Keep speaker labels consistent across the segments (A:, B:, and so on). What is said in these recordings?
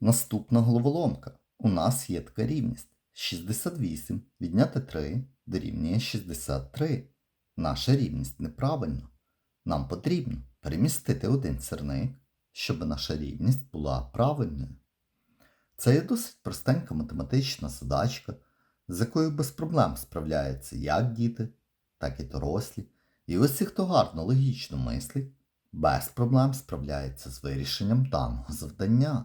A: Наступна головоломка. У нас є така рівність. 68 відняти 3 дорівнює 63. Наша рівність неправильна. Нам потрібно перемістити один сірник, щоб наша рівність була правильною. Це є досить простенька математична задачка, з якою без проблем справляються як діти, так і дорослі. І усі, хто гарно логічно мислить, без проблем справляється з вирішенням даного завдання.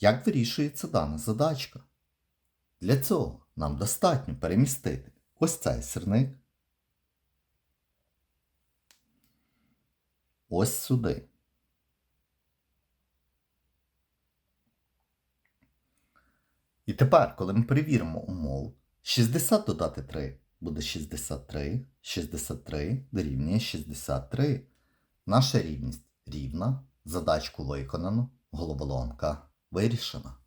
A: Як вирішується дана задачка? Для цього нам достатньо перемістити ось цей сірник ось сюди. І тепер, коли ми перевіримо умову, 60 додати 3 буде 63, 63 дорівнює 63. Наша рівність рівна, задачку виконано, головоломка вирішена.